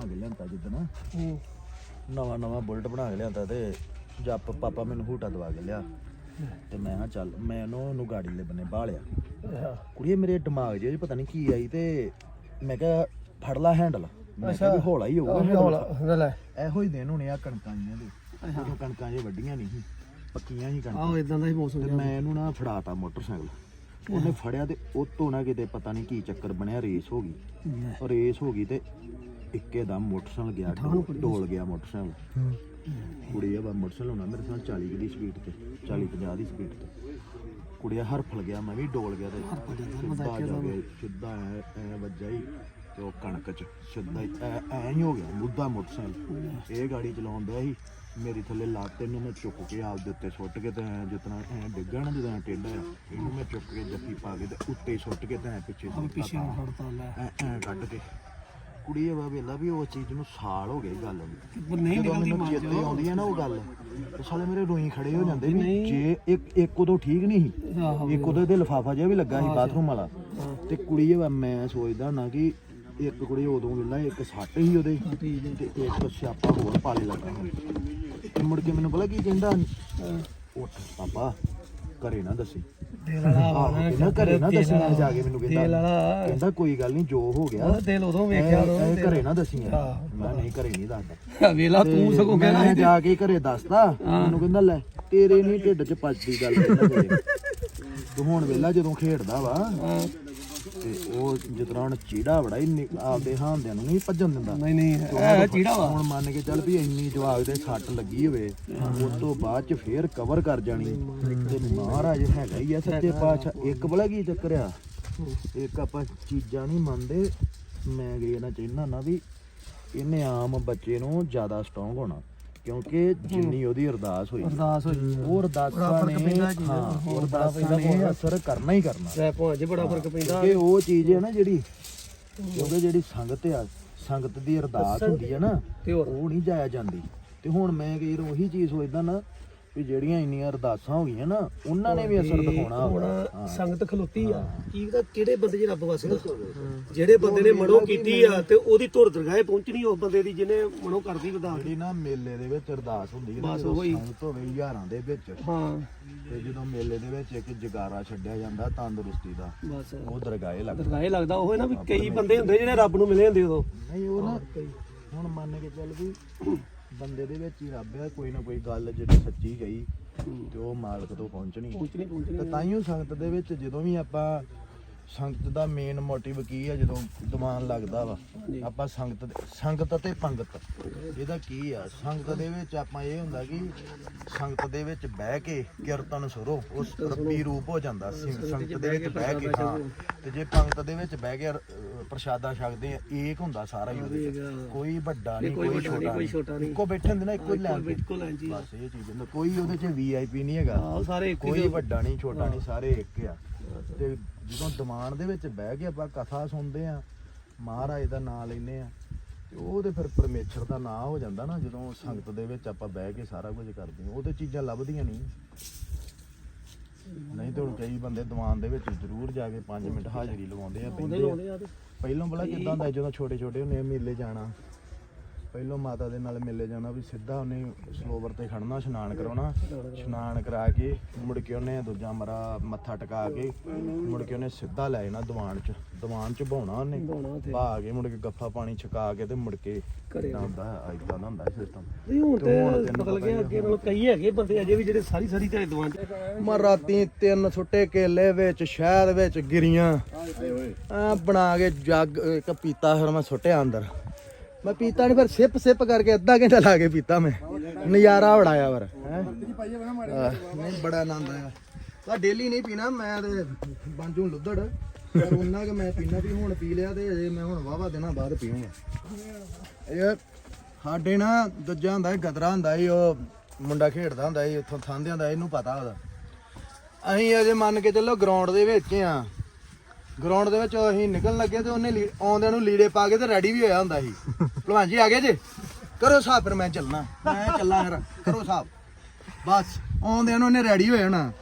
ਕੇ ਲਿਆਂਦਾ ਜਿੱਦਣ। ਹੂੰ। ਨਵਾਂ ਨਵਾਂ ਬੁਲਟ ਬਣਾ ਕੇ ਲਿਆਂਦਾ ਤੇ ਜੱਪ ਪਾਪਾ ਮੈਨੂੰ ਹੂਟਾ ਦਵਾ ਕੇ ਲਿਆ। ਤੇ ਮੈਂ ਕਿਹਾ ਚੱਲ ਮੈਂ ਉਹਨੂੰ ਉਹਨੂੰ ਗਾੜੀ ਲੈ ਬੰਨੇ ਬਾਲਿਆ। ਕੁੜੀਏ ਮੇਰੇ ਦਿਮਾਗ 'ਚ ਪਤਾ ਨਹੀਂ ਕੀ ਆਈ ਤੇ ਮੈਂ ਕਿਹਾ ਫੜ ਲਾ ਹੈਂਡਲ ਮੈਂ ਕਿਹਾ ਵੀ। ਹੌਲਾ ਹੀ ਹੋਊਗਾ handle। ਹੌਲਾ ਲੈ ਇਹੋ ਹੀ ਦਿਨ ਹੋਣੇ ਆ ਕਣਕਾਂ ਜੀਆਂ ਦੇ। ਉਦੋਂ ਕਣਕਾਂ ਜੇ ਵੱਡੀਆਂ ਨਹੀਂ ਸੀ ਪੱਕੀਆਂ ਸੀ ਕਣਕਾਂ। ਆਹੋ ਇਦਾਂ ਦਾ ਹੀ ਮੌਸਮ ਤੇ। ਮੈਂ ਇਹਨੂੰ ਨਾ ਫੜਾਤਾ ਮੋਟਰਸਾਈਕਲ। ਉਹਨੇ ਫੜਿਆ ਤੇ ਉਹ ਤੋਂ ਨਾ ਕਿਤੇ ਪਤਾ ਨਹੀਂ ਕੀ ਚੱਕਰ ਬਣਿਆ ਰੇਸ ਹੋ ਗਈ। ਰੇਸ ਹੋ ਗਈ ਤੇ ਇੱਕੇ ਦਮ ਮੋਟਰਸਾਈਕਲ ਗਿਆ ਡੋਲ ਗਿਆ ਮੋਟਰਸਾਈਕਲ। ਹੂੰ। ਕੁੜੀਆ ਬਾ ਮੋਟਰਸਾਈਕਲ ਹੋਣਾ ਮੇਰੇ ਸਾਹ 40 ਦੀ ਸਪੀਡ ਤੇ 40 50 ਦੀ ਸਪੀਡ ਤੇ। ਕੁੜੀਆ ਹਰਫਲ ਗਿਆ ਮੈਂ ਵੀ ਡੋਲ ਗਿਆ ਤੇ ਸਿੱਧਾ ਜਾ ਕੇ ਸਿੱਧਾ ਐ ਵੱਜਾ ਹੀ ਤੇ ਉਹ ਕਣਕ ਚ ਸਿੱਧਾ ਐ ਐ ਹੀ ਹੋ ਗਿਆ ਮੁੱਦਾ ਮੋਟਰਸਾਈਕਲ। ਇਹ ਗਾੜੀ ਚਲਾਉਣ ਡਿਆ ਸੀ। ਮੇਰੀ ਥੱਲੇ ਲੱਤ ਇਹਨੂੰ ਮੈਂ ਚੁੱਕ ਕੇ ਆਪ ਦੇ ਉੱਤੇ ਸੁੱਟ ਕੇ ਤੇ ਐ ਜਿਤਨਾ ਐ ਡਿੱਗਾ ਨਾ ਜਦੋਂ ਐਂ ਟੇਢਾ ਆ ਇਹਨੂੰ ਮੈਂ ਚੁੱਕ ਕੇ ਜੱਫੀ ਪਾ ਕੇ ਤੇ ਉੱਤੇ ਹੀ ਸੁੱਟ ਕੇ ਤੇ ਐ ਪਿੱਛੇ ਦੀ ਪਿੱਛੇ ਨੂੰ ਫੜਤਾ ਲੈ ਐ ਐ ਕੱਢ ਕੇ। ਕੁੜੀ ਇਹ ਵੇਲਾ ਵੀ ਉਹ ਚੀਜ਼ ਨੂੰ ਸਾਲ ਹੋ ਗਏ ਗੱਲ ਨੂੰ। ਪਰ ਨਹੀਂ ਜਦੋਂ ਨਿਕਲਦੀ ਮੈਨੂੰ ਮਾਂ ਚੇਤੇ ਆਉਂਦੀ ਹੈ ਨਾ ਉਹ ਗੱਲ ਤੇ ਸਾਲੇ ਮੇਰੇ ਰੋਈ ਖੜੇ ਹੋ ਜਾਂਦੇ ਵੀ ਜੇ ਇੱਕ ਇੱਕ ਉਦੋਂ ਠੀਕ ਨਹੀਂ ਸੀ ਆਹੋ ਇੱਕ ਉਹਦੇ ਤੇ ਲਫਾਫਾ ਜਿਹਾ ਵੀ ਲੱਗਾ ਸੀ ਬਾਥਰੂਮ ਵਾਲਾ। ਤੇ ਕੁੜੀ ਇਹ ਮੈਂ ਸੋਚਦਾ ਨਾ ਕਿ ਇੱਕ ਕੁੜੀ ਉਦੋਂ ਵੇਲਾ ਇੱਕ ਸੱਟ ਸੀ ਉਹਦੇ ਠੀਕ ਹੈ ਤੇ ਇੱਕ ਸਿਆਪਾ ਹੋਰ ਪਾਲੇ ਲੱਗਾ ਤੇ ਮੁੜ ਕੇ ਮੈਨੂੰ ਪਤਾ ਕੀ ਕਹਿੰਦਾ ਉੱਠ ਪਾਪਾ ਘਰੇ ਨਾ ਦੱਸੀ। ਦਿਲ ਵਾਲਾ ਆਹੋ ਵਾ ਕਹਿੰਦਾ ਘਰੇ ਨਾ ਦੱਸੀ ਮੈਂ ਜਾ ਕੇ ਮੈਨੂੰ ਦਿਲ ਕਹਿੰਦਾ ਵਾਲਾ। ਕਹਿੰਦਾ ਕੋਈ ਗੱਲ ਨਹੀਂ ਜੋ ਹੋ ਗਿਆ। ਉਹ ਦਿਲ ਉਦੋਂ ਵੇਖਿਆ ਇਹ- ਇਹ ਉਦੋਂ ਘਰੇ ਨਾ ਦੱਸੀ। ਮੈਂ ਨਹੀਂ ਘਰੇ ਨਹੀਂ ਦੱਸਦਾ। ਵੇਲਾ ਤੂੰ ਸਗੋਂ ਮੈਂ ਕਹਿਣਾ ਸੀ। ਜਾ ਕੇ ਘਰੇ ਦੱਸਦਾ ਮੈਨੂੰ ਕਹਿੰਦਾ ਲੈ ਤੇਰੇ ਨਹੀਂ ਢਿੱਡ 'ਚ ਪਚਦੀ ਗੱਲ ਤੂੰ ਹੁਣ ਵੇਲਾ ਜਦੋਂ ਖੇਡਦਾ ਵਾ ਤੇ ਉਹ ਹੁਣ ਚੀੜਾ ਬੜਾ ਹੀ ਨਿ- ਆਪਦੇ ਹਾਂਦਿਆਂ ਨੂੰ ਨਹੀਂ ਭੱਜਣ ਦਿੰਦਾ। ਨਹੀਂ ਨਹੀਂ ਇਹ ਚੀੜਾ ਵਾ। ਹੁਣ ਮੰਨ ਕੇ ਚੱਲ ਵੀ ਇੰਨੀ ਜਵਾਗ ਦੇ ਸੱਟ ਲੱਗੀ ਹੋਵੇ ਉਸ ਤੋਂ ਬਾਅਦ ਚ ਫੇਰ ਕਵਰ ਕਰ ਜਾਣੀ। ਤੇ ਮਹਾਰਾਜ ਹੈਗਾ ਹੀ ਆ ਸੱਚੇ ਪਾਤਸ਼ਾਹ। ਇੱਕ ਬੜਾ ਕੀ ਚੱਕਰ ਆ? ਇੱਕ ਆਪਾਂ ਚੀਜ਼ਾਂ ਨਹੀਂ ਮੰਨਦੇ। ਮੈਂ ਗਈ ਨਾ ਚਾਹੁੰਦਾ ਨਾ ਵੀ ਇਹਨੇ ਆਮ ਬੱਚੇ ਨੂੰ ਜ਼ਿਆਦਾ ਸਟਰੋਂਗ ਹੋਣਾ। ਕਿਉਂਕਿ ਜਿੰਨੀ ਉਹਦੀ ਅਰਦਾਸ ਹੋਈ। ਅਰਦਾਸ ਹੋਈ। ਉਹ ਅਰਦਾਸਾਂ ਨੇ। ਹਾਂ ਉਹ ਅਰਦਾਸਾਂ ਨੇ। ਅਸਰ ਕਰਨਾ ਹੀ ਕਰਨਾ। ਲੈ ਭਾਂਜ ਬੜਾ ਫ਼ਰਕ ਪੈਂਦਾ। ਕਿ ਉਹ ਚੀਜ਼ ਹੈ ਨਾ ਜਿਹੜੀ ਕਿਉਂਕਿ ਜਿਹੜੀ ਸੰਗਤ ਆ ਸੰਗਤ ਦੀ ਅਰਦਾਸ ਹੁੰਦੀ ਹੈ ਨਾ ਤੇ ਉਹ ਨਹੀਂ ਜਾਇਆ ਜਾਂਦੀ। ਤੇ ਹੁਣ ਮੈਂ ਵਾਰ ਉਹੀ ਚੀਜ਼ ਸੋਚਦਾ ਨਾ ਵੀ ਜਿਹੜੀਆਂ ਇੰਨੀਆਂ ਅਰਦਾਸਾਂ ਹੋ ਗਈਆਂ ਨਾ ਉਹਨਾਂ ਨੇ ਵੀ ਅਸਰ ਦਿਖਾਉਣਾ ਹੁਣ। ਸੰਗਤ ਖਲੋਤੀ ਆ। ਕੀ ਪਤਾ ਕਿਹੜੇ ਬੰਦੇ 'ਚ ਰੱਬ ਵਸਦਾ ਜਿਹੜੇ ਬੰਦੇ ਨੇ ਮਨੋ ਕੀਤੀ ਆ ਤੇ ਉਹਦੀ ਧੁਰ ਦਰਗਾਹੇ ਪਹੁੰਚਣੀ ਉਸ ਬੰਦੇ ਦੀ ਜਿਹਨੇ ਮਨੋ ਕਰਦੀ ਵਧਾ ਜਿਹੜੀ ਨਾ ਮੇਲੇ ਦੇ ਵਿੱਚ ਅਰਦਾਸ ਹੁੰਦੀ ਹੈ ਬਸ ਉਹੀ। ਸੰਗਤ ਹੋਵੇ ਹਜ਼ਾਰਾਂ ਦੇ ਵਿੱਚ। ਹਾਂ। ਤੇ ਜਦੋਂ ਮੇਲੇ ਦੇ ਵਿੱਚ ਇੱਕ ਜਗਾਰਾ ਛੱਡਿਆ ਜਾਂਦਾ ਤੰਦਰੁਸਤੀ ਦਾ ਬਸ। ਉਹ ਦਰਗਾਹੇ ਲੱਗਦਾ। ਦਰਗਾਹੇ ਲੱਗਦਾ ਉਹ ਨਾ ਵੀ ਕਈ ਬੰਦੇ ਹੁੰਦੇ ਜਿਹੜੇ ਰੱਬ ਨੂੰ ਮਿਲੇ ਹੁੰਦੇ ਉਦੋਂ। ਨਹੀਂ ਉਹ ਨਾ ਹੁਣ ਮੰਨ ਕੇ ਚੱਲ ਵੀ ਬੰਦੇ ਦੇ ਵਿੱਚ ਹੀ ਰੱਬ ਹੈ ਕੋਈ ਨਾ ਕੋਈ ਗੱਲ ਜਿਹੜੀ ਸੱਚੀ ਗਈ ਤੇ ਉਹ ਮਾਲਕ ਤੋਂ ਪਹੁੰਚਣੀ ਪਹੁੰਚਣੀ ਪਹੁੰਚਣੀ ਤੇ ਤਾਈਓ ਸੰਗਤ ਦੇ ਵਿੱਚ ਜਦੋਂ ਵੀ ਆਪਾਂ ਸੰਗਤ ਦਾ ਮੇਨ ਮੋਟਿਵ ਕੀ ਹੈ ਜਦੋਂ ਦਿਮਾਨ ਲੱਗਦਾ ਵਾ ਆਪਾਂ ਸੰਗਤ ਦੇ- ਸੰਗਤ ਅਤੇ ਪੰਗਤ। ਇਹਦਾ ਕੀ ਆ? ਸੰਗਤ ਦੇ ਵਿੱਚ ਆਪਾਂ ਇਹ ਹੁੰਦਾ ਕਿ ਸੰਗਤ ਦੇ ਵਿੱਚ ਬਹਿ ਕੇ ਕੀਰਤਨ ਸੁਰੋ ਉਸ ਰੱਬੀ ਰੂਪ ਹੋ ਜਾਂਦਾ ਸੰਗਤ ਦੇ ਵਿੱਚ ਬਹਿ ਕੇ ਹਾਂ। ਤੇ ਜੇ ਪੰਗਤ ਦੇ ਵਿੱਚ ਬਹਿ ਕੇ ਪ੍ਰਸ਼ਾਦਾ ਛਕਦੇ ਆ ਏਕ ਹੁੰਦਾ ਸਾਰਾ ਹੀ ਉਹਦੇ। ਕੋਈ ਵੱਡਾ ਨਹੀਂ ਕੋਈ ਛੋਟਾ ਨਹੀਂ। ਇੱਕੋ ਬੈਠੇ ਹੁੰਦੇ ਨਾ ਇੱਕੋ ਹੀ ਲੈਣ ਤੇ ਬਿਲਕੁਲ ਐਂ ਜੀ। ਬਸ ਇਹ ਚੀਜ਼ ਹੁੰਦਾ। ਕੋਈ ਉਹਦੇ ਚ ਵੀਆਈਪੀ ਨਹੀਂ ਹੈਗਾ। ਆਹ ਸਾਰੇ ਇੱਕ ਹੀ ਕੋਈ ਵੱਡਾ ਨਹੀਂ ਛੋਟਾ ਨਹੀਂ ਸਾਰੇ ਇੱਕ ਆ। ਤੇ ਜਦੋਂ ਦਿਮਾਨ ਦੇ ਵਿੱਚ ਬਹਿ ਕੇ ਆਪਾਂ ਕਥਾ ਸੁਣਦੇ ਆ ਮਹਾਰਾਜ ਦਾ ਨਾਮ ਲੈਨੇ ਆ ਤੇ ਉਹ ਤੇ ਫਿਰ ਪਰਮੇਸ਼ਰ ਦਾ ਨਾਮ ਹੋ ਜਾਂਦਾ ਨਾ ਜਦੋਂ ਸੰਗਤ ਦੇ ਵਿੱਚ ਆਪਾਂ ਬਹਿ ਕੇ ਸਾਰਾ ਕੁਝ ਕਰਦੇ ਆ ਉਹ ਤੇ ਚੀਜ਼ਾਂ ਲੱਭਦੀਆਂ ਨਹੀਂ। ਨਹੀਂ ਤੇ ਹੁਣ ਕਈ ਬੰਦੇ ਦੀਵਾਨ ਦੇ ਵਿੱਚ ਜ਼ਰੂਰ ਜਾ ਕੇ 5 ਮਿੰਟ ਹਾਜ਼ਰੀ ਲਵਾਉਂਦੇ ਆ ਬਹਿੰਦੇ ਆ। ਪਹਿਲਾਂ ਬੜਾ ਕਿਦਾਂ ਹੁੰਦਾ ਸੀ ਜਦੋਂ ਛੋਟੇ ਛੋਟੇ ਹੁੰਦੇ ਆ ਮੇਲੇ ਜਾਣਾ ਪਹਿਲਾਂ ਮਾਤਾ ਦੇ ਨਾਲ ਮੇਲੇ ਜਾਣਾ ਵੀ ਸਿੱਧਾ ਉਹਨੇ ਸਰੋਵਰ ਤੇ ਖੜਨਾ ਇਸ਼ਨਾਨ ਕਰਾਉਣਾ। ਇਸ਼ਨਾਨ ਕਰਾ ਕੇ ਮੁੜ ਕੇ ਉਹਨੇ ਦੂਜਾ ਮਰਾ ਮੱਥਾ ਟਿਕਾ ਕੇ ਮੁੜ ਕੇ ਉਹਨੇ ਸਿੱਧਾ ਲੈ ਜਾਣਾ ਦੀਵਾਨ 'ਚ। ਦੀਵਾਨ 'ਚ ਬਾਉਣਾ ਉਹਨੇ। ਬਾ ਕੇ ਮੁੜ ਕੇ ਗੱਫਾ ਪਾਣੀ ਛਕਾ ਕੇ ਤੇ ਮੁੜ ਕੇ ਇਦਾਂ ਹੁੰਦਾ ਇਦਾਂ ਹੁੰਦਾ ਸਿਸਟਮ ਨਹੀਂ ਹੁਣ ਤੇ ਹੁਣ ਤੇ ਤੈਨੂੰ ਬਦਲ ਪਤਾ ਗਿਆ ਅੱਗੇ ਨਾਲੋਂ ਕਈ ਹੈਗੇ ਬੰਦੇ ਅਜੇ ਵੀ ਜਿਹੜੇ ਸਾਰੀ ਸਾਰੀ ਤੇ ਦੁਆਨ ਮੈਂ ਰਾਤੀ ਤਿੰਨ ਸੁੱਟੇ ਕੇਲੇ ਵਿੱਚ ਸ਼ਹਿਦ ਵਿੱਚ ਗਿਰੀਆਂ। ਆ ਬਣਾ ਕੇ ਜੱਗ ਇੱਕ ਪੀਤਾ ਫਿਰ ਮੈਂ ਸੁੱਟਿਆ ਅੰਦਰ। ਮੈਂ ਪੀਤਾ ਨਹੀਂ ਫਿਰ ਸਿਪ ਸਿਪ ਕਰਕੇ ਅੱਧਾ ਘੰਟਾ ਲਾ ਕੇ ਪੀਤਾ ਮੈਂ। ਨਜ਼ਾਰਾ ਬੜਾਇਆ ਪਰ ਹੈਂ? ਆਹ, ਨਹੀਂ ਬੜਾ ਆਨੰਦ ਆਇਆ। ਤਾਂ ਡੇਲੀ ਨਹੀਂ ਪੀਣਾ ਮੈਂ ਤੇ ਬੰਜੂ ਲੁੱਦੜ ਪਰ ਉਹਨਾਂ ਕਿ ਮੈਂ ਪੀਣਾ ਵੀ ਹੁਣ ਪੀ ਲਿਆ ਤੇ ਅਜੇ ਮੈਂ ਹੁਣ ਵਾਵਾ ਦਿਨਾਂ ਬਾਅਦ ਪੀਵਾਂਗਾ ਇਹ ਸਾਡੇ ਨਾ ਦੂਜਾ ਹੁੰਦਾ ਸੀ ਗਦਰਾ ਹੁੰਦਾ ਸੀ ਉਹ ਮੁੰਡਾ ਖੇਡਦਾ ਹੁੰਦਾ ਸੀ ਉੱਥੋਂ ਥਾਂਦੇ ਹੁੰਦਾ ਇਹਨੂੰ ਪਤਾ ਉਹਦਾ। ਅਸੀਂ ਅਜੇ ਮੰਨ ਕੇ ਚੱਲੋ ਗਰਾਊਂਡ ਦੇ ਵਿੱਚ ਆ। ਗਰਾਊਂਡ ਦੇ ਵਿੱਚ ਅਸੀਂ ਨਿਕਲਣ ਲੱਗੇ ਤੇ ਉਹਨੇ ਲੀ- ਆਉਂਦਿਆਂ ਨੂੰ ਲੀੜੇ ਪਾ ਕੇ ਤੇ ਰੈਡੀ ਵੀ ਹੋਇਆ ਹੁੰਦਾ ਸੀ। ਭਲਵਾਨ ਜੀ ਆ ਗਏ ਜੇ? ਕਰੋ ਹਿਸਾਬ ਫਿਰ ਮੈਂ ਚੱਲਣਾ। ਮੈਂ ਚੱਲਾਂ ਫਿਰ। ਕਰੋ ਹਿਸਾਬ। ਬਸ, ਆਉਂਦਿਆਂ ਨੂੰ ਉਹਨੇ ਰੈਡੀ ਹੋ ਹੋਣਾ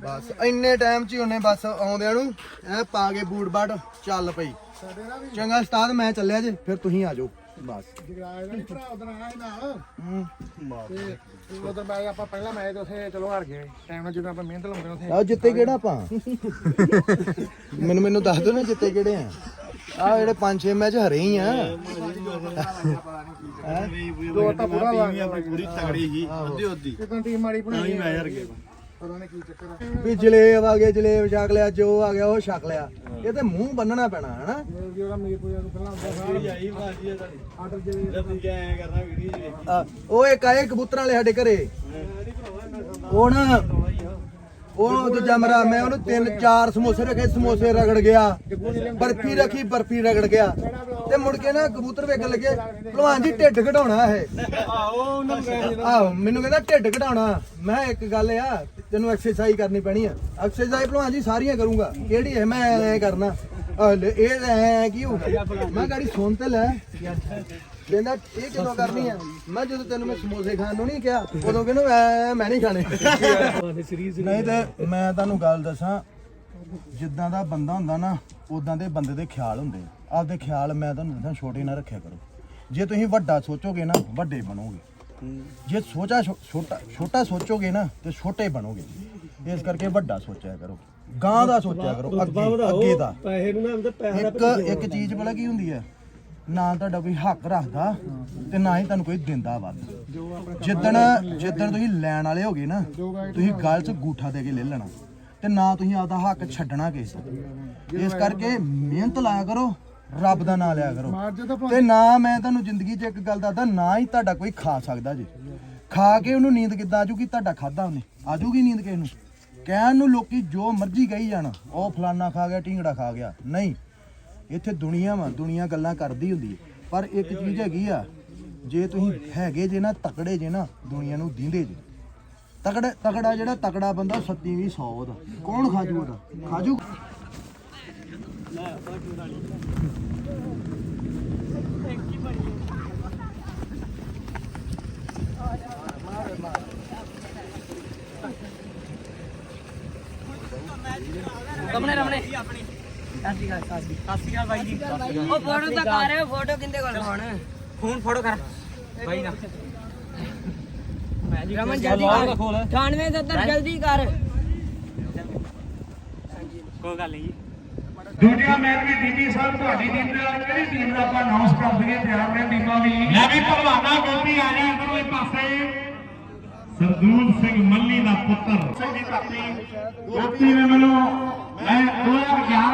ਬਸ, ਇੰਨੇ ਟਾਈਮ 'ਚ ਹੀ ਉਹਨੇ ਬਸ ਆਉਂਦਿਆਂ ਨੂੰ ਐ ਪਾ ਕੇ ਬੂਟ ਬਾਟ ਚੱਲ ਪਈ। ਚੰਗਾ ਉਸਤਾਦ, ਮੈਂ ਚੱਲਿਆ ਜੇ, ਫਿਰ ਤੁਸੀਂ ਆ ਜਾਓ। ਬਸ। ਜਗਰਾਜ ਦਾ ਨੀ ਭਰਾ ਉਦੋਂ ਆਇਆ ਸੀ ਨਾਲ। ਹੂੰ। ਤੇ ਉਦੋਂ ਮੈਂ ਆਪਾਂ ਪਹਿਲਾਂ ਮੈਚ ਉੱਥੇ ਚਲੋ ਹਾਰ ਗਏ। ਟਾਈਮ ਨਾਲ ਜਦੋਂ ਆਪਾਂ ਮਿਹਨਤ ਲਾਉਂਦੇ ਉੱਥੇ। ਆ ਜਿੱਤੇ ਕਿਹੜਾ ਆਪਾਂ? ਮੈਨੂੰ ਮੈਨੂੰ ਦੱਸ ਦਿਓ ਨਾ ਜਿੱਤੇ ਕਿਹੜੇ ਆ। ਆ ਜਿਹੜੇ 5-6 ਮੈਚ ਹਰੇ ਹੀ ਆ। ਦੋ ਤਾਂ ਪੂਰਾ ਲਾ ਗਿਆ ਪੂਰੀ ਤਗੜੀ ਸੀ। ਅੱਧੀ ਅੱਧੀ। ਕਿਦੋਂ ਟੀਮ ਮਾੜੀ ਬਣਾਈ ਮੈਂ ਯਾਰ ਗਏ ਪਤਾ ਨਹੀਂ ਕੀ ਚੱਕਰ ਆ। ਵੀ ਜਲੇਬ ਆ ਗਏ ਜਲੇਬ ਛਕ ਲਿਆ ਜੋ ਆ ਗਿਆ ਉਹ ਛਕ ਲਿਆ। ਇਹ ਤੇ ਮੂੰਹ ਬੰਨਣਾ ਪੈਣਾ ਹਨਾ? ਇਹ ਵੀ ਉਹਦਾ ਮੀਰਪੁਰ ਤੋਂ ਪਹਿਲਾਂ ਹੁੰਦਾ ਸਾਰ ਆਈ ਬਾਜੀ ਆ ਤੁਹਾਡੀ। ਆਰਡਰ ਜਿਹੜੇ ਜਦ ਤੂੰ ਐ ਕਰਨਾ ਵੀਡੀਓ ਚ ਵੇਖੀ। ਆ, ਉਹ ਇੱਕ ਆਏ ਕਬੂਤਰਾਂ ਵਾਲੇ ਸਾਡੇ ਘਰੇ। ਉਹ ਨਾ ਉਹ ਦੂਜਾ ਮਰਾ, ਮੈਂ ਉਹਨੂੰ ਤਿੰਨ ਚਾਰ ਸਮੋਸੇ ਰੱਖੇ, ਸਮੋਸੇ ਰਗੜ ਗਿਆ, ਬਰਫੀ ਰੱਖੀ, ਬਰਫੀ ਰਗੜ ਗਿਆ। ਤੇ ਮੁੜ ਕੇ ਨਾ ਕਬੂਤਰ ਵੇਖਣ ਲੱਗੇ, ਭਲਵਾਨ ਜੀ, ਢਿੱਡ ਘਟਾਉਣਾ ਇਹ। ਆਹੋ, ਮੈਨੂੰ ਕਹਿੰਦਾ ਢਿੱਡ ਘਟਾਉਣਾ। ਮੈਂ ਇੱਕ ਗੱਲ ਆ, ਤੈਨੂੰ ਐਕਸਰਸਾਈਜ਼ ਕਰਨੀ ਪੈਣੀ ਆ। ਐਕਸਰਸਾਈਜ਼ ਭਲਵਾਨ ਜੀ, ਸਾਰੀਆਂ ਕਰੂੰਗਾ। ਕਿਹੜੀ ਹੈ ਮੈਂ ਐ ਕਰਨਾ। ਇਹ ਐ ਕੀ ਹੋਊਗਾ ਮੈਂ ਗਾੜੀ ਸੁਣ ਤੇ ਲੈ। ਕਹਿੰਦਾ ਇਹ ਕਿਦੋਂ ਕਰਨੀ ਆ? ਮੈਂ ਜਦੋਂ ਤੈਨੂੰ ਮੈਂ ਸਮੋਸੇ ਖਾਣ ਨੂੰ ਨਹੀਂ ਕਿਹਾ ਉਦੋਂ ਕਹਿੰਦਾ ਮੈਂ ਮੈਂ ਨਹੀਂ ਖਾਣੇ। ਨਹੀਂ ਤੇ ਮੈਂ ਤੁਹਾਨੂੰ ਗੱਲ ਦੱਸਾਂ ਜਿੱਦਾਂ ਦਾ ਬੰਦਾ ਹੁੰਦਾ ਨਾ ਉਦਾਂ ਦੇ ਬੰਦੇ ਦੇ ਖਿਆਲ ਹੁੰਦੇ ਆ। ਆਪਦੇ ਖਿਆਲ ਮੈਂ ਤੁਹਾਨੂੰ ਦੱਸਾਂ ਛੋਟੇ ਨਾ ਰੱਖਿਆ ਕਰੋ। ਜੇ ਤੁਸੀਂ ਵੱਡਾ ਸੋਚੋਗੇ ਨਾ ਵੱਡੇ ਬਣੋਗੇ। ਜੇ ਸੋਚਾ ਛੋਟਾ ਛੋਟਾ ਸੋਚੋਗੇ ਨਾ ਤੇ ਛੋਟੇ ਬਣੋਗੇ। ਇਸ ਕਰਕੇ ਵੱਡਾ ਸੋਚਿਆ ਕਰੋ। ਗਾਂ ਦਾ ਸੋਚਿਆ ਕਰੋ ਅੱਗੇ ਦਾ। ਪੈਸੇ ਨੂੰ ਨਾ ਅੰਦਰ ਪੈਸਾ ਇੱਕ ਇੱਕ ਚੀਜ਼ ਪਤਾ ਕੀ ਹੁੰਦੀ ਹੈ ਨਾ ਤੁਹਾਡਾ ਕੋਈ ਹੱਕ ਰੱਖਦਾ ਤੇ ਨਾ ਹੀ ਤੁਹਾਨੂੰ ਕੋਈ ਦਿੰਦਾ ਵੱਧ। ਜਿੱਦਣ ਜਿੱਦਣ ਤੁਸੀਂ ਲੈਣ ਵਾਲੇ ਹੋਗੇ ਨਾ ਤੁਸੀਂ ਗਲ 'ਚ ਗੂਠਾ ਦੇ ਕੇ ਲੈ ਲੈਣਾ ਤੇ ਨਾ ਤੁਸੀਂ ਆਪਦਾ ਹੱਕ ਛੱਡਣਾ ਕਿਸੇ ਇਸ ਕਰਕੇ ਮਿਹਨਤ ਲਾਇਆ ਕਰੋ ਰੱਬ ਦਾ ਨਾਮ ਲਿਆ ਕਰੋ। ਤਾਂ ਤੇ ਨਾ ਮੈਂ ਤੁਹਾਨੂੰ ਜ਼ਿੰਦਗੀ 'ਚ ਇੱਕ ਗੱਲ ਦੱਸਦਾ ਨਾ ਹੀ ਤੁਹਾਡਾ ਕੋਈ ਖਾ ਸਕਦਾ ਜੀ। ਖਾ ਕੇ ਉਹਨੂੰ ਨੀਂਦ ਕਿੱਦਾਂ ਆਜੂਗੀ? ਤੁਹਾਡਾ ਖਾਦਾ ਉਹਨੇ। ਆਜੂਗੀ ਨੀਂਦ ਕਿਸੇ ਨੂੰ? ਕਹਿਣ ਨੂੰ ਲੋਕੀ ਜੋ ਮਰਜ਼ੀ ਕਹੀ ਜਾਣ ਉਹ ਫਲਾਨਾ ਖਾ ਗਿਆ ਢੀਂਗੜਾ ਖਾ ਗਿਆ। ਨਹੀਂ ਇੱਥੇ ਦੁਨੀਆ ਵਾ, ਦੁਨੀਆ ਗੱਲਾਂ ਕਰਦੀ ਹੁੰਦੀ ਹੈ ਪਰ ਇੱਕ ਚੀਜ਼ ਹੈਗੀ ਆ, ਜੇ ਤੁਸੀਂ ਹੈਗੇ ਜੇ ਨਾ, ਤਕੜੇ ਜੇ ਨਾ, ਦੁਨੀਆ ਨੂੰ ਦਿੰਦੇ ਜੇ। ਤਕੜਾ ਤਕੜਾ ਜਿਹੜਾ ਤਕੜਾ ਬੰਦਾ ਸੱਤੀ ਵੀ 100 ਉਹਦਾ। ਕੌਣ ਖਾਜੂ ਉਹਦਾ? ਖਾਜੂ? ਕਮਨੇ ਰਮਨੇ ਸਾਸੀ ਗੱਲ ਸਾਸੀ ਸਾਸੀ ਗੱਲ ਬਾਈ ਜੀ ਉਹ ਫੋਟੋ ਤਾਂ ਕਰ ਰਿਹਾ ਫੋਟੋ ਕਿੰਦੇ ਕੋਲ ਹੁਣ? ਫੋਨ ਫੋਟੋ ਕਰ। ਬਾਈ ਨਾ। ਰਮਨ ਜਲਦੀ ਕਰ। 98 70 ਜਲਦੀ ਕਰ। ਕੋਈ ਗੱਲ ਨਹੀਂ ਦੂਜਾ ਮੈਚ ਵੀ ਡੀਪੀ ਸਾਹਿਬ ਤੁਹਾਡੀ ਟੀਮ ਦੇ ਨਾਲ ਕਿਹੜੀ ਟੀਮ ਦਾ ਆਪਾਂ ਅਨਾਉਂਸ ਕਰ ਦਈਏ ਤਿਆਰ ਨੇ ਟੀਮਾਂ ਵੀ ਲੈ ਵੀ ਭਲਵਾਨਾ ਗੋਪੀ ਆ ਜਾ ਇਧਰਲੇ ਪਾਸੇ। ਸਰਦੂਲ ਸਿੰਘ ਮੱਲੀ ਦਾ ਪੁੱਤਰ। ਸਿੰਘ ਦੀ ਧਰਤੀ ਗੋਪੀ ਨੇ ਮੈਨੂੰ ਮੈਂ 2011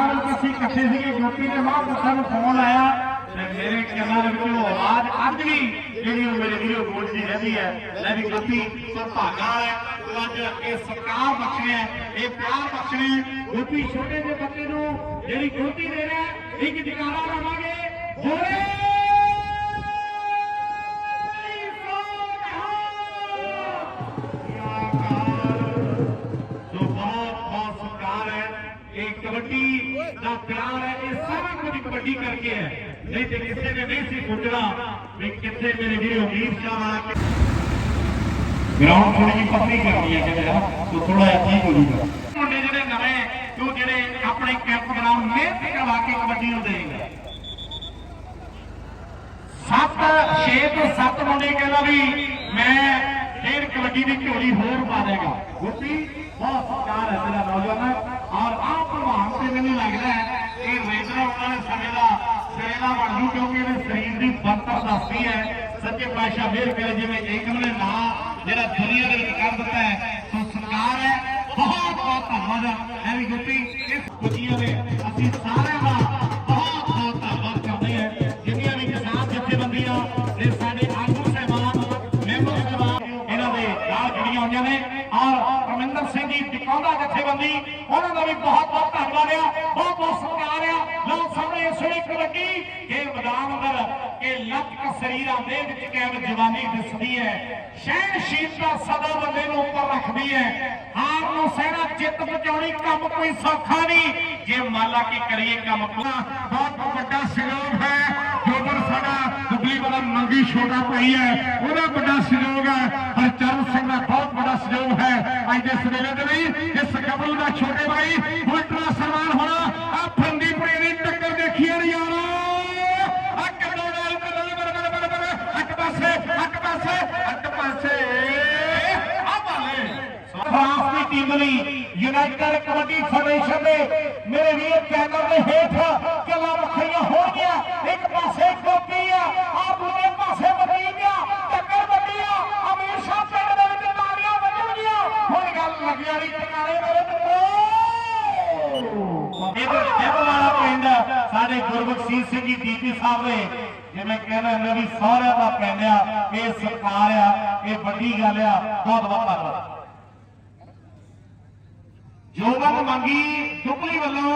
ਵਿੱਚ ਸੀਗੇ ਗੋਪੀ ਨੇ ਮਾਂ ਪੁੱਤਾਂ ਨੂੰ ਫੋਨ ਆਇਆ ਤੇ ਮੇਰੇ ਕੰਨਾਂ ਦੇ ਵਿੱਚੋਂ ਆਵਾਜ਼ ਅੱਜ ਵੀ ਜਿਹੜੀ ਉਹ ਮੇਰੇ ਵੀਰੋ ਗੋਲ ਰਹਿੰਦੀ ਹੈ। ਲੈ ਵੀ ਗੋਪੀ ਸੁਭਾਗਾ ਹੈ, ਤੂੰ ਅੱਜ ਇਹ ਸਰਕਾਰ ਬਖਸ਼ਿਆ ਇਹ ਪਿਆਰ ਬਖਸ਼ਿਆ ਹੈ। ਛੋਟੇ ਜਿਹੇ ਬੱਚੇ ਨੂੰ ਜਿਹੜੀ ਗੋਪੀ ਦੇ ਇੱਕ ਜਕਾਰਾ ਲਾਵਾਂਗੇ। ਹੋਰੇ! ਹੈ ਇਹ ਕਬੱਡੀ ਦਾ ਪਿਆਰ ਹੈ ਇਹ ਸਾਰਾ ਕੁਝ ਕਬੱਡੀ ਕਰਕੇ ਹੈ ਨਹੀਂ ਤੇ ਕਿਸੇ ਨੇ ਨਹੀਂ ਸੀ ਸੋਚਣਾ ਵੀ ਕਿੱਥੇ ਮੇਰੇ ਵੀਰ ਅਮੀਰ ਸ਼ਾਹ ਵਾਲਾ ਗਰਾਊਂਡ ਥੋੜੀ ਜਿਹੀ ਪੱਕੀ ਕਰਨੀ ਹੈ ਕਹਿੰਦੇ ਨਾ ਤੋ ਥੋੜਾ ਜਿਹਾ ਠੀਕ ਹੋ ਜੂਗਾ ਮੁੰਡੇ ਜਿਹੜੇ ਨਵੇਂ ਜੋ ਜਿਹੜੇ ਆਪਣੇ ਕੈਂਪ ਗਰਾਊਂਡ ਮਿਹਨਤ ਕਰਵਾ ਕੇ ਕਬੱਡੀ ਨੂੰ ਦੇਣਗੇ ਸੱਤ 6 ਤੋਂ 7 ਮੁੰਡੇ ਕਹਿੰਦਾ ਵੀ ਮੈਂ ਖੇਡ ਕਬੱਡੀ ਦੀ ਝੋਲੀ ਹੋਰ ਪਾ ਦੇਗਾ ਗੋਪੀ ਬਹੁਤ ਸਤਿਕਾਰ ਹੈ ਤੇਰਾ ਨੌਜਵਾਨ ਔਰ ਆਹ ਪ੍ਰਭਾਵ ਤੇ ਮੈਨੂੰ ਲੱਗਦਾ ਹੈ ਇਹ ਰੇਡਰ ਉਹਨਾਂ ਦੇ ਸਮੇਂ ਦਾ ਸਿਰੇ ਦਾ ਬਣ ਜੂ, ਕਿਉਂਕਿ ਇਹਦੇ ਸਰੀਰ ਦੀ ਬੰਤਰ ਦੱਸਦੀ ਹੈ। ਸੱਚੇ ਪਾਤਸ਼ਾਹ ਮਿਹਰ ਕਰੇ, ਜਿਵੇਂ ਏਕਮ ਨੇ ਨਾਂ ਜਿਹੜਾ ਦੁਨੀਆ ਦੇ ਵਿੱਚ ਕਰ ਦਿੱਤਾ ਹੈ, ਸੋ ਸਰਕਾਰ ਹੈ। ਬਹੁਤ ਬਹੁਤ ਧੰਨਵਾਦ ਐਵੇਂ ਗੋਪੀ, ਇਸ ਕੁਚੀਆਂ ਦੇ ਦੇ ਜਵਾਨੀ ਦਿਸਦੀ ਹੈ। ਸ਼ਹਿਨਸ਼ੀਲਤਾ ਸਦਾ ਬੰਦੇ ਨੂੰ ਉੱਪਰ ਰੱਖਦੀ ਹੈ। ਹਾਰ ਨੂੰ ਸਹਿਣਾ ਚਿੱਤ ਬਚਾਉਣੀ ਕੰਮ ਕੋਈ ਸੌਖਾ ਨਹੀਂ। ਜੇ ਮਾਲਾ ਕੀ ਕਰੀਏ ਕੰਮ ਬਹੁਤ ਵੱਡਾ ਸਹਿਯੋਗ ਹੈ। ਜੋ ਸਾਡਾ ਦੁਬਲੀ ਵਾਲਾ ਮੰਗੀ ਛੋਟਾ ਭਾਈ ਹੈ, ਉਹਦਾ ਵੱਡਾ ਸਹਿਯੋਗ ਹੈ। ਹਰਚਰਨ ਸਿੰਘ ਦਾ ਬਹੁਤ ਵੱਡਾ ਸਹਿਯੋਗ ਹੈ। ਅੱਜ ਦੇ ਸਵੇਲੇ ਦੇ ਲਈ ਇਸ ਗੱਭਰੂ ਦਾ ਛੋਟੇ ਭਾਈ ਉਲਟਰਾ ਸਨਮਾਨ ਹੋਣਾ ਆ ਫੰਦੀਪੁਰੀ ਦੀ ਟੱਕਰ ਦੇਖੀਏ ਯਾਰੋ ਆ ਕਿੱਡਾ ਨਾਲ ਕਿੱਡਾ ਟੀਮ ਲਈ ਯੂਨਾਈਟਿਡ ਕਬੱਡੀ ਫੈਡਰੇਸ਼ਨ ਦੇ ਮੇਰੇ ਵੀਰ ਚੈਨਲ ਦੇ ਹੇਠ ਗੱਲਾਂ ਵੱਖਰੀਆਂ ਹੋਣਗੀਆਂ ਇੱਕ ਪਾਸੇ ਗੋਪੀ ਆ ਆ ਦੂਜੇ ਪਾਸੇ ਵਕੀਲ ਆ ਟੱਕਰ ਵੱਡੀ ਆ ਅਮੀਰ ਸ਼ਾਹ ਪਿੰਡ ਦੇ ਵਿੱਚ ਤਾਲੀਆਂ ਵੱਜਣਗੀਆਂ ਹੁਣ ਗੱਲ ਲੱਗ ਜਾਣੀ ਟਿਕਾਣੇ ਮੇਰੇ ਮਿੱਤਰੋ ਇਹਦੇ ਜਿੱਤ ਵਾਲਾ ਪਿੰਡ ਸਾਡੇ ਗੁਰਬਖਸ਼ੀਸ਼ ਸਿੰਘ ਜੀ ਡੀਪੀ ਸਾਹਿਬ ਨੇ ਜਿਵੇਂ ਕਹਿੰਦੇ ਹੁੰਦੇ ਵੀ ਸਹੁਰਿਆਂ ਦਾ ਪਿੰਡ ਆ ਇਹ ਸਰਕਾਰ ਆ ਇਹ ਵੱਡੀ ਗੱਲ ਆ ਬਹੁਤ ਬਹੁਤ ਧੰਨਵਾਦ ਜੋ ਮੰਗੀ ਦੁਪਲੀ ਵੱਲੋਂ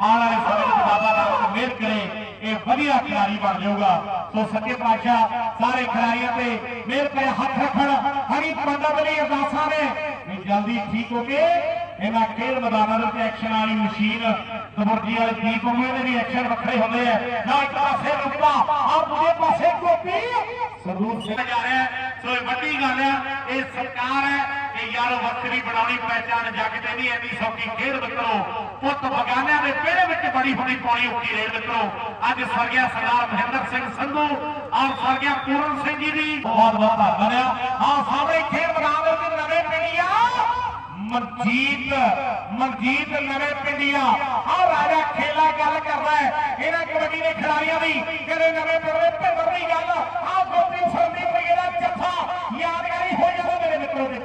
ਆਉਣ ਵਾਲੇ ਸਮੇਂ ਵਿੱਚ ਬਾਬਾ ਨਾਨਕ ਮਿਹਰ ਕਰੇ, ਇਹ ਵਧੀਆ ਖਿਡਾਰੀ ਬਣ ਜਾਊਗਾ। ਸੋ ਸੱਚੇ ਪਾਤਸ਼ਾਹ, ਸਾਰੇ ਖਿਡਾਰੀਆਂ ਤੇ ਮਿਹਰ ਕਰੇ, ਹੱਥ ਰੱਖਣ। ਹਰੀ ਪੰਡਤ ਦੀ ਅਰਦਾਸਾਂ ਨੇ। ਵੀ ਜਲਦੀ ਠੀਕ ਹੋ ਕੇ ਇਹਨਾਂ ਖੇਡ ਮੈਦਾਨਾਂ ਦੇ ਉੱਤੇ ਐਕਸ਼ਨ ਵਾਲੀ ਮਸ਼ੀਨ ਦਬੁਰਜੀ ਵਾਲੀ ਦੀਪ ਹੋਏ ਦੇ ਵੀ ਐਕਸ਼ਨ ਵੱਖਰੇ ਹੁੰਦੇ ਆ। ਨਾ ਇੱਕ ਪਾਸੇ ਰੁਪਾ ਆ ਦੂਜੇ ਪਾਸੇ ਗੋਪੀ। ਸਰਦੂਰ ਸਿੰਘ ਜਾ ਰਿਹਾ। ਸੋ ਇਹ ਵੱਡੀ ਗੱਲ ਹੈ ਇਹ ਸਰਕਾਰ ਹੈ ਇਹ ਯਾਰ ਵੱਖਰੀ ਬਣਾਉਣੀ ਪਹਿਚਾਨ ਜੱਗ ਤੇ ਨਹੀਂ ਐਨੀ ਸੌਖੀ ਖੇਡ ਮਿੱਤਰੋ। ਪੁੱਤ ਬਗਾਨਿਆਂ ਦੇ ਵਿਹੜੇ ਵਿੱਚ ਬੜੀ ਹੋਣੀ ਪਾਉਣੀ ਔਖੀ ਰੇਡ ਮਿੱਤਰੋ। ਅੱਜ ਸਵਰਗਿਆ ਸਰਦਾਰ ਮਹਿੰਦਰ ਸਿੰਘ ਸੰਧੂ, ਔਰ ਸਵਰਗਿਆ ਪੂਰਨ ਸਿੰਘ ਜੀ ਦੀ ਬਹੁਤ ਬਹੁਤ ਧੰਨਵਾਦ ਆ। ਆਹ ਖੇਡ ਮੈਦਾਨ ਦੇ ਉੱਤੇ ਨਵੇਂ ਪਿੰਡੀਆਂ, ਮਨਜੀਤ ਮਨਜੀਤ ਨਵੇਂ ਪਿੰਡੀਆਂ। ਆ ਰਾਜਾ ਖੇਲਾ ਗੱਲ ਕਰਦਾ ਹੈ। ਇਹਨਾਂ ਕਬੱਡੀ ਦੇ ਖਿਡਾਰੀਆਂ ਦੀ ਜਿਹੜੇ ਨਵੇਂ ਪਿੰਡੇ ਭਿੰਦਰ ਦੀ ਗੱਲ ਆ ਗੋਪੀ ਸੰਦੀਪ ਵਗੈਰਾ ਜੱਫਾ ਯਾਦਗਾਰੀ ਹੋ ਜਾਂਦਾ ਮੇਰੇ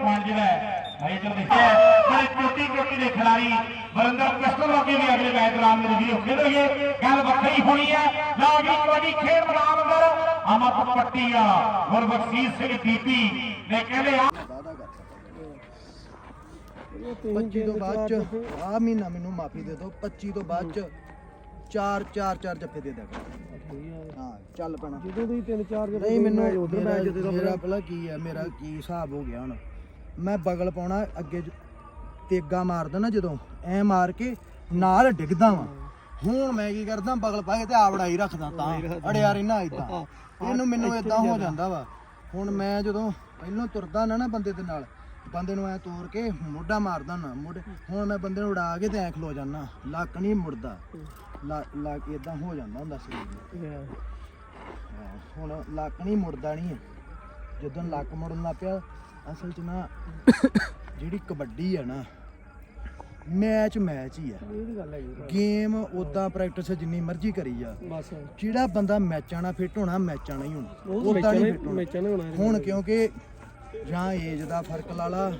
ਦੇ ਪੁਆਇੰਟ ਜਿਹੜਾ ਹੈ ਭਾਈ ਇਧਰ ਦੇਖਿਆ ਬੜੇ ਕੋਟੀ ਕੋਟੀ ਦੇ ਖਿਡਾਰੀ ਵਰਿੰਦਰ ਪਿਸਟਲ ਵਰਗੇ ਵੀ ਅਗਲੇ ਮੈਚ ਦੌਰਾਨ ਮੇਰੇ ਵੀਰੋ ਖੇਡਣਗੇ ਗੱਲ ਵੱਖਰੀ ਹੋਣੀ ਹੈ। ਲਓ ਜੀ ਕਬੱਡੀ ਖੇਡ ਮੈਦਾਨ ਅੰਦਰ ਅਮਰ ਪੱਟੀ ਵਾਲਾ ਗੁਰਬਖਸ਼ੀਸ਼ ਸਿੰਘ ਦੀਪੀ ਨੇ ਕਹਿੰਦੇ ਆ 25 ਤੋਂ ਬਾਅਦ ਚ ਆ ਮਹੀਨਾ ਮੈਨੂੰ ਮਾਫੀ ਦੇ ਦਿਓ। 25 ਤੋਂ ਬਾਅਦ ਚ ਚਾਰ ਚਾਰ ਚਾਰ ਜੱਫੇ ਦੇ ਦਿਆ ਕਰੋ। ਹਾਂ ਚੱਲ ਪੈਣਾ ਜਦੋਂ ਵੀ ਤਿੰਨ ਚਾਰ ਨਹੀਂ ਮੈਨੂੰ ਮੇਰਾ ਮੇਰਾ ਪਹਿਲਾਂ ਕੀ ਹੈ ਮੇਰਾ ਕੀ ਹਿਸਾਬ ਹੋ ਗਿਆ ਹੁਣ? ਮੈਂ ਬਗਲ ਪਾਉਣਾ ਅੱਗੇ ਜ- ਤੇਗਾ ਮਾਰਦਾ ਨਾ ਜਦੋਂ। ਐ ਮਾਰ ਕੇ ਨਾਲ ਡਿੱਗਦਾ ਵਾਂ। ਹੁਣ ਮੈਂ ਕੀ ਕਰਦਾ ਬਗਲ ਪਾ ਕੇ ਤੇ ਆਵੜਾ ਹੀ ਰੱਖਦਾ ਤਾਂ। ਅੜਿਆ ਰਹਿਣਾ ਇਦਾਂ। ਇਹਨੂੰ ਮੈਨੂੰ ਇਦਾਂ ਹੋ ਜਾਂਦਾ ਵਾ। ਹੁਣ ਮੈਂ ਜਦੋਂ ਪਹਿਲਾਂ ਤੁਰਦਾ ਨਾ ਨਾ ਬੰਦੇ ਦੇ ਨਾਲ ਬੰਦੇ ਨੂੰ ਐ ਤੋੜ ਕੇ ਮੋਢਾ ਮਾਰਦਾ ਨਾ ਮੋਢੇ ਹੁਣ ਮੈਂ ਬੰਦੇ ਨੂੰ ਉਡਾ ਕੇ ਤੇ ਐ ਖਲੋ ਜਾਂਦਾ। ਲੱਕ ਨਹੀਂ ਮੁੜਦਾ। ਲੱਕ ਇਦਾਂ ਹੋ ਜਾਂਦਾ ਹੁੰਦਾ ਸਰੀਰ ਨੂੰ। ਹਾਂ, ਹੁਣ ਲੱਕ ਨਹੀਂ ਮੁੜਦਾ ਨਹੀਂ ਹੈ। ਜਦੋਂ ਲੱਕ ਮੁੜਨ ਲੱਗ ਪਿਆ ਅਸਲ 'ਚ ਨਾ ਜਿਹੜੀ ਕਬੱਡੀ ਆ ਨਾ ਮੈਚ ਮੈਚ ਹੀ ਆ। ਗੇਮ ਉਦਾਂ ਪ੍ਰੈਕਟਿਸ ਜਿੰਨੀ ਮਰਜ਼ੀ ਕਰੀ ਜਾ। ਬਸ। ਜਿਹੜਾ ਬੰਦਾ ਮੈਚਾਂ ਨਾਲ ਫਿੱਟ ਹੋਣਾ ਮੈਚਾਂ ਨਾਲ ਹੀ ਹੋਣਾ। ਉਹ ਉਦਾਂ ਨਹੀਂ ਫਿੱਟ ਹੋਣਾ। ਹੁਣ ਕਿਉਂਕਿ ਜਾਂ ਏਜ ਦਾ ਫ਼ਰਕ ਲਾ ਲਾ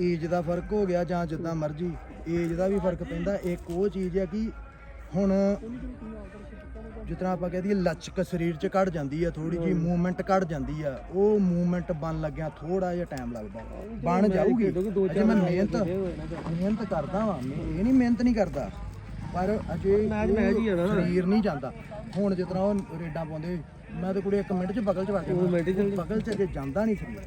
ਏਜ ਦਾ ਫ਼ਰਕ ਹੋ ਗਿਆ ਜਾਂ ਜਿੱਦਾਂ ਮਰਜ਼ੀ ਏਜ ਦਾ ਵੀ ਫ਼ਰਕ ਪੈਂਦਾ। ਇੱਕ ਉਹ ਚੀਜ਼ ਆ ਕਿ ਹੁਣ ਜਿਤਨਾ ਆਪਾਂ ਕਹਦੇ ਲਚਕ ਸਰੀਰ 'ਚ ਘਟ ਜਾਂਦੀ ਆ ਥੋੜੀ ਜੀ ਮੂਵਮੈਂਟ ਘਟ ਜਾਂਦੀ ਆ ਉਹ ਮੂਵਮੈਂਟ ਬਣ ਲੱਗਿਆ ਥੋੜਾ ਜਿਹਾ ਟਾਈਮ ਲੱਗਦਾ ਬਣ ਜਾਊਗੀ। ਅਜੇ ਮੈਂ ਮਿਹਨਤ ਮਿਹਨਤ ਕਰਦਾ ਵਾਂ। ਇਹ ਨਹੀਂ ਮਿਹਨਤ ਨਹੀਂ ਕਰਦਾ। ਪਰ ਅਜੇ। ਸਰੀਰ ਨਹੀਂ ਜਾਂਦਾ। ਹੁਣ ਜਿਤਨਾ ਉਹ ਰੇਡਾਂ ਪਾਉਂਦੇ ਮੈਂ ਤੇ ਕੁੜੀ ਇੱਕ ਮਿੰਟ 'ਚ ਬਗਲ 'ਚ ਵੜ ਬਗਲ 'ਚ ਅਜੇ ਜਾਂਦਾ ਨਹੀਂ ਸਰੀਰ।